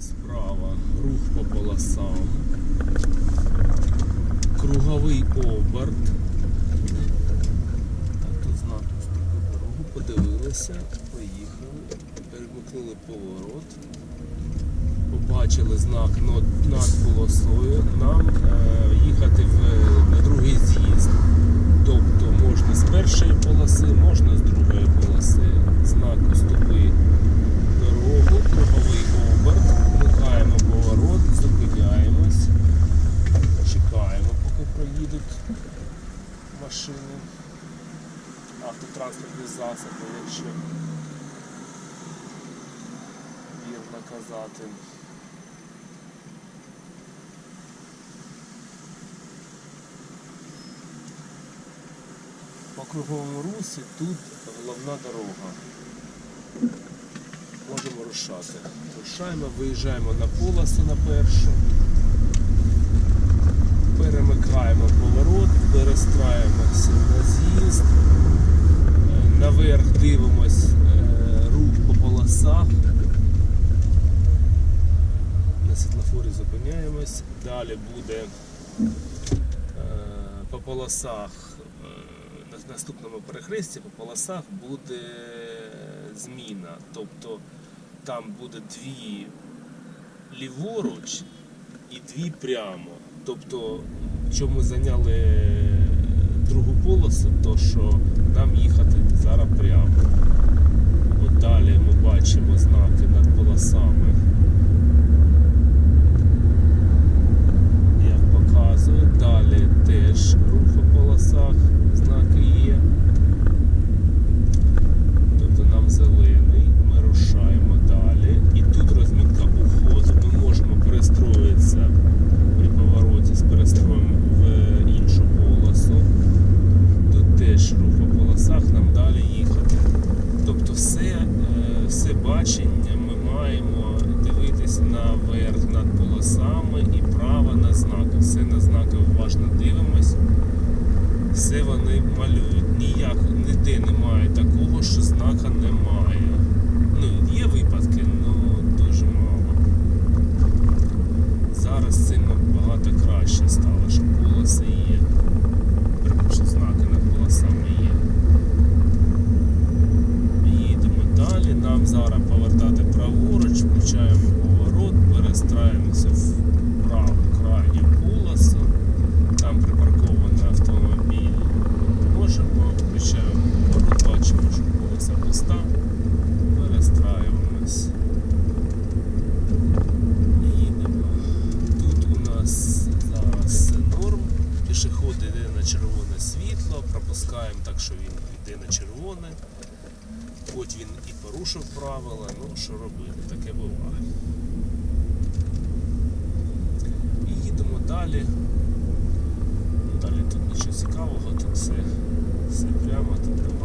справа рух по полосам, круговий оберт. Тут знак дорогу, подивилися, поїхали, перемикнули поворот. Побачили знак над полосою. Нам е, їхати в, на другий з'їзд. Тобто можна з першої полоси, можна з другої полоси. Знак уступи дорогу, круговий оберт, вмикаємо поворот, зупиняємось, чекаємо, поки проїдуть машини, автотранспортні засоби, якщо вірно казати. По круговому русі тут головна дорога. Можемо рушати. Рушаємо, виїжджаємо на полосу на першу. Перемикаємо поворот, перестраюємося на з'їзд. Наверх дивимось е, рух по полосах. На світлофорі зупиняємось. Далі буде е, по полосах е, на наступному перехресті по полосах буде зміна. Тобто там буде дві ліворуч і дві прямо. Тобто, що ми зайняли другу полосу, то що нам їхати зараз прямо. От далі ми бачимо полосами. Як показує, далі теж рух по полосах, знаки є. Тобто нам зелений, ми рушаємо далі. І тут розмітка уходу. Ми можемо перестроїтися при повороті з перестроєм в іншу полосу. Тут теж рух по полосах, нам далі їхати. Тобто все, е, бачення маємо дивитись наверх над полосами і право на знаки. Все на знаки уважно дивимось. Все вони малюють. Ніяк ніде немає такого, що знака немає. Ну, є випадки, але дуже мало. Зараз сильно багато краще стало, що полоси є. Що знаки над полосами є. Їдемо далі. Нам зараз повертати праворуч, включаємо поворот, перестраюємося в праву крайню полосу. Там припаркований автомобіль. Можемо, включаємо поворот, бачимо, що полоса пуста. Перестраюємось. Їдемо. Тут у нас зараз норм. Пішохід йде на червоне світло, пропускаємо так, що він йде на червоне. Хоч він і порушив правила, ну що робити, таке буває. І їдемо далі. Далі тут нічого цікавого, тут все, все прямо, тут